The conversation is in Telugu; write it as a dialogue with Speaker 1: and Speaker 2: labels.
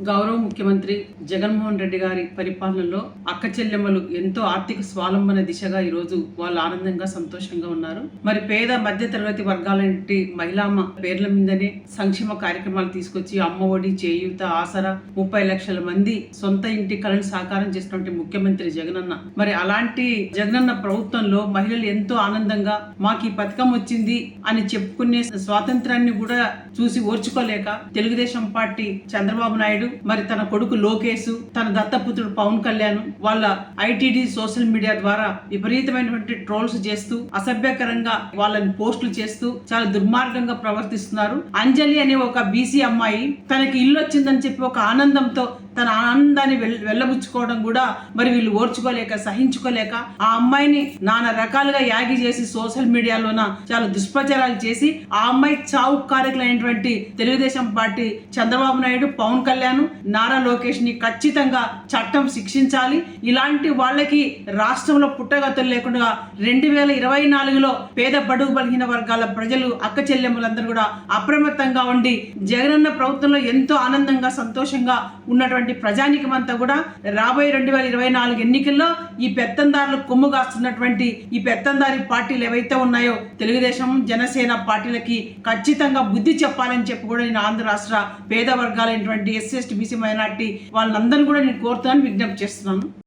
Speaker 1: గౌరవ ముఖ్యమంత్రి జగన్మోహన్ రెడ్డి గారి పరిపాలనలో అక్క చెల్లెమ్మలు ఎంతో ఆర్థిక స్వాలంబన దిశగా ఈ రోజు వాళ్ళు ఆనందంగా సంతోషంగా ఉన్నారు. మరి పేద మధ్య తరగతి వర్గాలంటి మహిళామ్మ పేర్ల మీదనే సంక్షేమ కార్యక్రమాలు తీసుకొచ్చి అమ్మ ఒడి చేయూత ఆసరా ముప్పై లక్షల మంది సొంత ఇంటి కళను సాకారం చేసినటువంటి ముఖ్యమంత్రి జగనన్న. మరి అలాంటి జగనన్న ప్రభుత్వంలో మహిళలు ఎంతో ఆనందంగా మాకు ఈ పథకం వచ్చింది అని చెప్పుకునే స్వాతంత్రాన్ని కూడా చూసి ఓర్చుకోలేక తెలుగుదేశం పార్టీ చంద్రబాబు నాయుడు మరి తన కొడుకు లోకేష్ తన దత్తపుత్రుడు పవన్ కళ్యాణ్ వాళ్ళ ఐటీడీ సోషల్ మీడియా ద్వారా విపరీతమైనటువంటి ట్రోల్స్ చేస్తూ అసభ్యకరంగా వాళ్ళని పోస్టులు చేస్తూ చాలా దుర్మార్గంగా ప్రవర్తిస్తున్నారు. అంజలి అనే ఒక బీసీ అమ్మాయి తనకి ఇల్లు వచ్చిందని చెప్పి ఒక ఆనందంతో తన ఆనందాన్ని వెల్ వెళ్ళబుచ్చుకోవడం కూడా మరి వీళ్ళు ఓర్చుకోలేక సహించుకోలేక ఆ అమ్మాయిని నానా రకాలుగా యాగి చేసి సోషల్ మీడియాలోన చాలా దుష్ప్రచారాలు చేసి ఆ అమ్మాయి చావు కారకులైనటువంటి తెలుగుదేశం పార్టీ చంద్రబాబు నాయుడు పవన్ కళ్యాణ్ నారా లోకేష్ని ఖచ్చితంగా చట్టం శిక్షించాలి. ఇలాంటి వాళ్ళకి రాష్ట్రంలో పుట్టగతులు లేకుండా రెండు వేల ఇరవై నాలుగులో పేద బడుగు బలహీన వర్గాల ప్రజలు అక్క చెల్లెములందరూ కూడా అప్రమత్తంగా ఉండి జగనన్న ప్రభుత్వంలో ఎంతో ఆనందంగా సంతోషంగా ఉన్నటువంటి ప్రజానికం అంతా కూడా రాబోయే రెండు వేల ఇరవై నాలుగు ఎన్నికల్లో ఈ పెత్తందారులు కొమ్ము కాస్తున్నటువంటి ఈ పెత్తందారి పార్టీలు ఏవైతే ఉన్నాయో తెలుగుదేశం జనసేన పార్టీలకి ఖచ్చితంగా బుద్ధి చెప్పాలని చెప్పి కూడా నేను ఆంధ్ర రాష్ట్ర పేద వర్గాలైనటువంటి ఎస్సీ ఎస్టీ బీసీ మైనార్టీ వాళ్ళందరినీ కూడా నేను కోరుతానని విజ్ఞప్తి చేస్తున్నాను.